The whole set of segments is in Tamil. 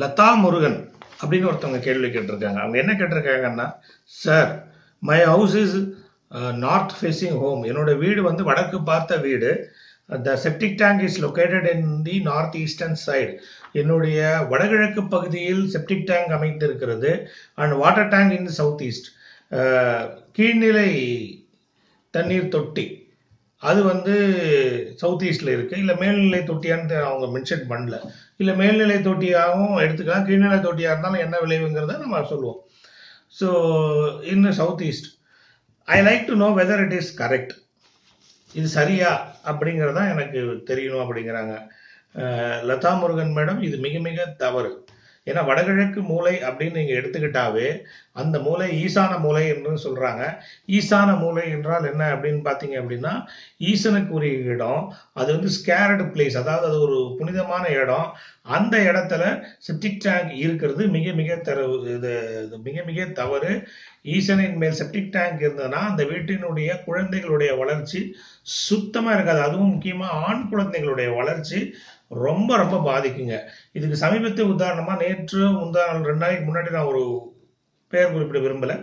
லதா முருகன் அப்படின்னு ஒருத்தவங்க கேள்வி கேட்டிருக்காங்க. அவங்க என்ன கேட்டிருக்காங்கன்னா sir my house is north facing home என்னோட வீடு வந்து வடக்கு பார்த்த வீடு. The septic tank is located in the north eastern side என்னுடைய வடகிழக்கு பகுதியில் செப்டிக் டேங்க் அமைந்திருக்கிறது. And water tank in south east கீழ்நிலை தண்ணீர் தொட்டி. அது வந்து சவுத் ஈஸ்டில் இருக்குது இல்லை மேல்நிலை தொட்டியான்னு அவங்க மென்ஷன் பண்ணல. இல்லை மேல்நிலை தொட்டியாகவும் எடுத்துக்கலாம். கீழ்நிலை தொட்டியாக இருந்தாலும் என்ன விளைவுங்கிறத நம்ம சொல்லுவோம். So in south east I like to know whether it is correct இது சரியா அப்படிங்கிறதான் எனக்கு தெரியணும் அப்படிங்கிறாங்க. லதா முருகன் மேடம் இது மிக மிக தவறு. ஏன்னா வடகிழக்கு மூலை அப்படின்னு நீங்கள் எடுத்துக்கிட்டாவே அந்த மூலை ஈசான மூலை என்று சொல்கிறாங்க ஈசான மூலை என்றால் என்ன அப்படின்னு பார்த்தீங்க அப்படின்னா ஈசனுக்கு உரிய இடம் அது வந்து ஸ்கேரடு பிளேஸ் அதாவது அது ஒரு புனிதமான இடம். அந்த இடத்துல செப்டிக் டேங்க் இருக்கிறது. மிக மிக தரவு இது இது மிக மிக தவறு. ஈசனின் மேல் செப்டிக் டேங்க் இருந்ததுன்னா அந்த வீட்டினுடைய குழந்தைகளுடைய வளர்ச்சி சுத்தமாக இருக்காது. அதுவும் முக்கியமாக ஆண் குழந்தைகளுடைய வளர்ச்சி ரொம்ப ரொம்ப பாதிக்குங்க. இதுக்கு சமீபத்திய உதாரணமாக நேற்று முந்தா நாள் ரெண்டு நாளைக்கு முன்னாடி நான் ஒரு பெயர் குறிப்பிட விரும்பலை.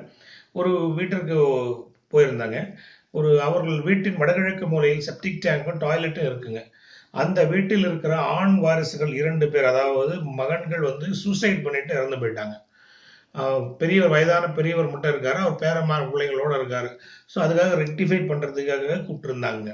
ஒரு வீட்டிற்கு போயிருந்தாங்க. ஒரு அவர்கள் வீட்டின் வடகிழக்கு மூலையில் செப்டிக் டேங்க்கும் டாய்லெட்டும் இருக்குங்க. அந்த வீட்டில் இருக்கிற ஆண் வாரிசுகள் இரண்டு பேர் அதாவது மகன்கள் வந்து சூசைட் பண்ணிட்டு இறந்து போயிட்டாங்க. பெரியவர் வயதான பெரியவர் மட்டும் இருக்காரு. அவர் பேரமான பிள்ளைங்களோட இருக்காரு. ஸோ அதுக்காக ரெக்டிஃபை பண்ணுறதுக்காக கூப்பிட்டுருந்தாங்க.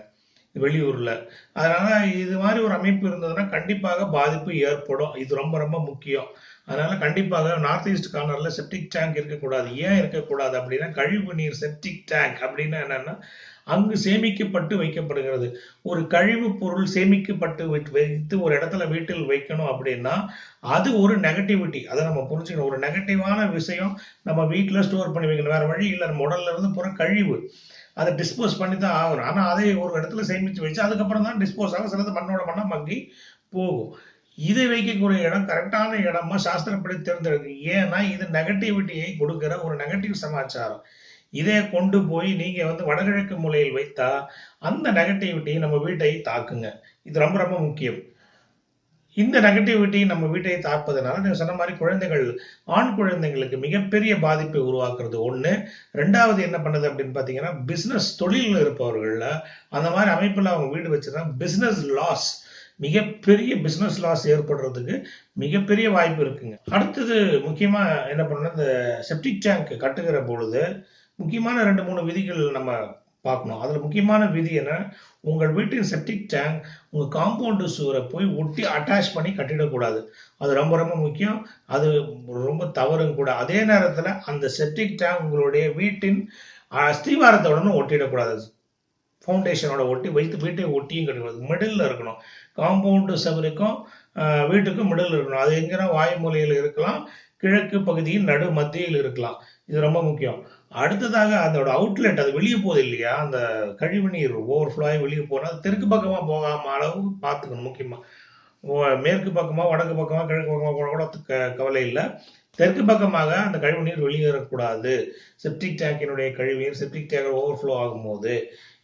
வெளியூர்ல. அதனால இது மாதிரி ஒரு அமைப்பு இருந்ததுன்னா கண்டிப்பாக பாதிப்பு ஏற்படும். இது ரொம்ப ரொம்ப முக்கியம். அதனால கண்டிப்பாக நார்த் ஈஸ்ட் கார்னர்ல செப்டிக் டேங்க் இருக்கக்கூடாது. ஏன் இருக்கக்கூடாது அப்படின்னா கழிவு நீர் செப்டிக் டேங்க் அப்படின்னா என்னன்னா அங்கு சேமிக்கப்பட்டு வைக்கப்படுகிறது. ஒரு கழிவு பொருள் சேமிக்கப்பட்டு வைத்து- வைத்து ஒரு இடத்துல வீட்டில் வைக்கணும் அப்படின்னா அது ஒரு நெகட்டிவிட்டி அதை நம்ம புரிஞ்சுக்கணும். ஒரு நெகட்டிவான விஷயம் நம்ம வீட்டில் ஸ்டோர் பண்ணி வைக்கணும். வேற வழி இல்லை. நம்ம உடல்ல இருந்து புற கழிவு. அதை டிஸ்போஸ் பண்ணி தான் ஆகணும். ஆனால் அதை ஒரு இடத்துல சேமித்து வச்சு அதுக்கப்புறம் தான் டிஸ்போஸ் ஆகும் சிலது மண்ணோட மண்ணா மங்கி போகும். இதை வைக்கக்கூடிய இடம் கரெக்டான இடமா சாஸ்திரப்படி தேர்ந்தெடுக்கு ஏன்னா இது நெகட்டிவிட்டியை கொடுக்கிற ஒரு நெகட்டிவ் சமாச்சாரம். இதை கொண்டு போய் நீங்கள் வந்து வடகிழக்கு மூலையில் வைத்தா அந்த நெகட்டிவிட்டியை நம்ம வீட்டை தாக்குங்க. இது ரொம்ப ரொம்ப முக்கியம். இந்த நெகட்டிவிட்டி நம்ம வீட்டை தாக்குவதனால நீங்க சொன்ன மாதிரி குழந்தைகள் ஆண் குழந்தைங்களுக்கு மிகப்பெரிய பாதிப்பை உருவாக்குறது ஒண்ணு. ரெண்டாவது என்ன பண்ணுது அப்படின்னு பாத்தீங்கன்னா பிசினஸ் தொழிலில் இருப்பவர்கள்ல அந்த மாதிரி அமைப்புல அவங்க வீடு வச்சுதான் பிசினஸ் லாஸ் மிகப்பெரிய பிசினஸ் லாஸ் ஏற்படுறதுக்கு மிகப்பெரிய வாய்ப்பு இருக்குங்க. அடுத்தது முக்கியமா என்ன பண்ணணும் இந்த செப்டிக் டேங்க் கட்டுகிற பொழுது முக்கியமான ரெண்டு மூணு விதிகள் நம்ம பார்க்கணும். அதில் முக்கியமான விதி என்ன? உங்கள் வீட்டின் செப்டிக் டேங்க் உங்கள் காம்பவுண்டு சுவரை போய் ஒட்டி அட்டாச் பண்ணி கட்டிடக்கூடாது. அது ரொம்ப ரொம்ப முக்கியம். அது ரொம்ப தவறும் கூட. அதே நேரத்தில் அந்த செப்டிக் டேங்க் உங்களுடைய வீட்டின் அஸ்திவாரத்தோடனும் ஒட்டிடக்கூடாது. ஃபவுண்டேஷனோட ஒட்டி வைத்து வீட்டை ஒட்டியும் கட்டக்கூடாது மிடில் இருக்கணும். காம்பவுண்டு செவருக்கும் வீட்டுக்கும் மிடில் இருக்கணும். அது எங்கன்னா வாயுமூலையில் இருக்கலாம். கிழக்கு பகுதியின் நடு மத்தியில் இருக்கலாம். இது ரொம்ப முக்கியம். அடுத்ததாக அதோட அவுட்லெட் அது வெளியே போகுது இல்லையா? அந்த கழிவு நீர் ஓவர்ஃப்ளோ வெளியே போனால் அது தெற்கு பக்கமாக போகாம அளவு பார்த்துக்கணும் முக்கியமாக மேற்கு பக்கமாக வடக்கு பக்கமாக கிழக்கு பக்கமாக போனால் கூட க- கவலை இல்லை. தெற்கு பக்கமாக அந்த கழிவு நீர் வெளியேறக்கூடாது. செப்டிக் டேங்கினுடைய கழிவு நீர் செப்டிக் டேங்க் ஓவர்ஃப்ளோ ஆகும்போது.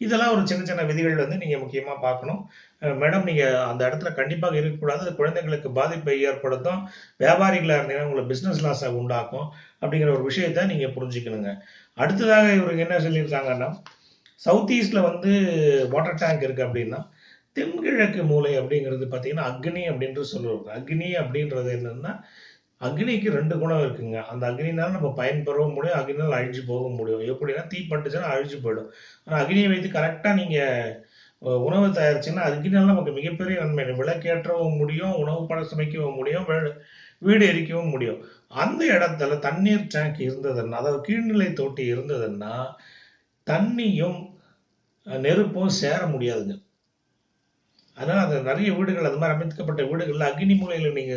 இதெல்லாம் ஒரு சின்ன சின்ன விதிகள் வந்து நீங்கள் முக்கியமாக பார்க்கணும். மேடம் நீங்கள் அந்த இடத்துல கண்டிப்பாக இருக்கக்கூடாது. அது குழந்தைங்களுக்கு பாதிப்பை ஏற்படுத்தும். வியாபாரிகளாக இருந்தீங்கன்னா உங்களுக்கு பிஸ்னஸ் லாஸை உண்டாக்கும் அப்படிங்கிற ஒரு விஷயத்த நீங்கள் புரிஞ்சுக்கணுங்க. அடுத்ததாக இவருக்கு என்ன சொல்லியிருக்காங்கன்னா சவுத் ஈஸ்டில் வந்து வாட்டர் டேங்க் இருக்குது அப்படின்னா தென்கிழக்கு மூலை அப்படிங்கிறது பார்த்தீங்கன்னா அக்னி அப்படின்றது சொல்லுவாங்க அக்னி அப்படின்றது என்னென்னா அக்னிக்கு ரெண்டு குணம் இருக்குங்க. அந்த அக்னினால நம்ம பயன்பெறவும் முடியும் அக்னினால் அழிஞ்சு போக முடியும். எப்படின்னா தீ பட்டுச்சுன்னா அழிஞ்சு போயிடும். ஆனால் அக்னியை வைத்து கரெக்டாக நீங்கள் உணவு தயாரிச்சிங்கன்னா அக்னினால நமக்கு மிகப்பெரிய நன்மை விளக்கேற்றவும் முடியும் உணவு படம் சமைக்கவும் முடியும் வீடு எரிக்கவும் முடியும். அந்த இடத்துல தண்ணீர் டேங்க் இருந்ததுன்னா அதாவது கீழ்நிலை தொட்டி இருந்ததுன்னா தண்ணியும் நெருப்பும் சேர முடியாதுங்க. அதனால் அந்த நிறைய வீடுகள் அது மாதிரி அமைக்கப்பட்ட வீடுகள்ல அக்னி மூலையில நீங்க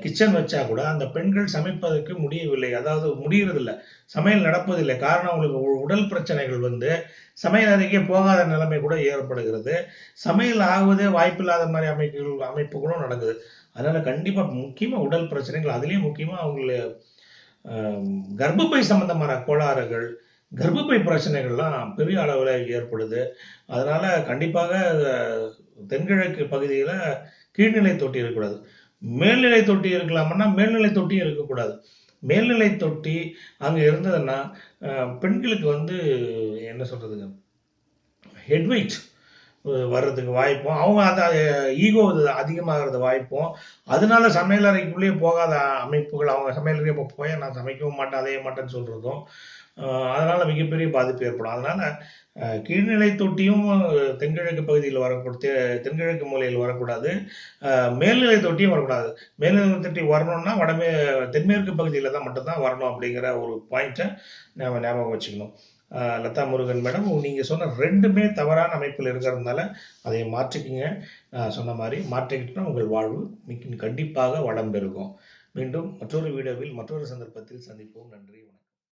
கிச்சன் வச்சா கூட அந்த பெண்கள் சமைப்பதற்கு முடியவில்லை. அதாவது முடியறதில்ல. சமையல் நடப்பதில்லை. காரணம் அவங்களுக்கு உ- உடல் பிரச்சனைகள் வந்து சமையல் அறைக்கே போகாத நிலைமை கூட ஏற்படுகிறது. சமையல் ஆகுவதே வாய்ப்பில்லாத மாதிரி அமைப்புகள் அமைப்புகளும் நடக்குது. அதனால கண்டிப்பாக முக்கியமாக உடல் பிரச்சனைகள் அதுலேயும் முக்கியமாக அவங்கள கர்ப்பப்பை சம்பந்தமான கோளாறுகள் கர்ப்பப்பை பிரச்சனைகள்லாம் பெரிய அளவில் ஏற்படுது. அதனால கண்டிப்பாக தென்கிழக்கு பகுதியில் கீழ்நிலை தொட்டி இருக்கக்கூடாது மேல்நிலை தொட்டி இருக்கலாமன்னா மேல்நிலை தொட்டியும் இருக்கக்கூடாது. மேல்நிலை தொட்டி அங்கே இருந்ததுன்னா பெண்களுக்கு வந்து என்ன சொல்கிறதுங்க ஹெட் வர்றதுக்கு வாய்ப்பும் அவங்க அதை ஈகோ அதிகமாகிறது வாய்ப்பும் அதனால சமையல் அறைக்குள்ளேயே போகாத அமைப்புகள் அவங்க சமையல் இப்போ போய் நான் சமைக்கவும் மாட்டேன் அதைய மாட்டேன்னு சொல்கிறதும் அதனால் மிகப்பெரிய பாதிப்பு ஏற்படும். அதனால் கீழ்நிலை தொட்டியும் தென்கிழக்கு பகுதியில் வரக்கூட தென்கிழக்கு மூலையில் வரக்கூடாது. மேல்நிலை தொட்டியும் வரக்கூடாது. மேல்நிலை தொட்டி வரணும்னா வடமே தென்மேற்கு பகுதியில் தான் மட்டும்தான் வரணும் அப்படிங்கிற ஒரு பாயிண்ட்டை நாம் ஞாபகம் வச்சுக்கணும். லதா முருகன் மேடம் நீங்கள் சொன்ன ரெண்டுமே தவறான அமைப்பில் இருக்கிறதுனால அதை மாற்றிக்கிங்க. சொன்ன மாதிரி மாற்றிக்கிட்டோம்னா உங்கள் வாழ்வு கண்டிப்பாக வளம் பெருகும். மீண்டும் மற்றொரு வீடியோவில் மற்றொரு சந்தர்ப்பத்தில் சந்திப்போம். நன்றி வணக்கம்.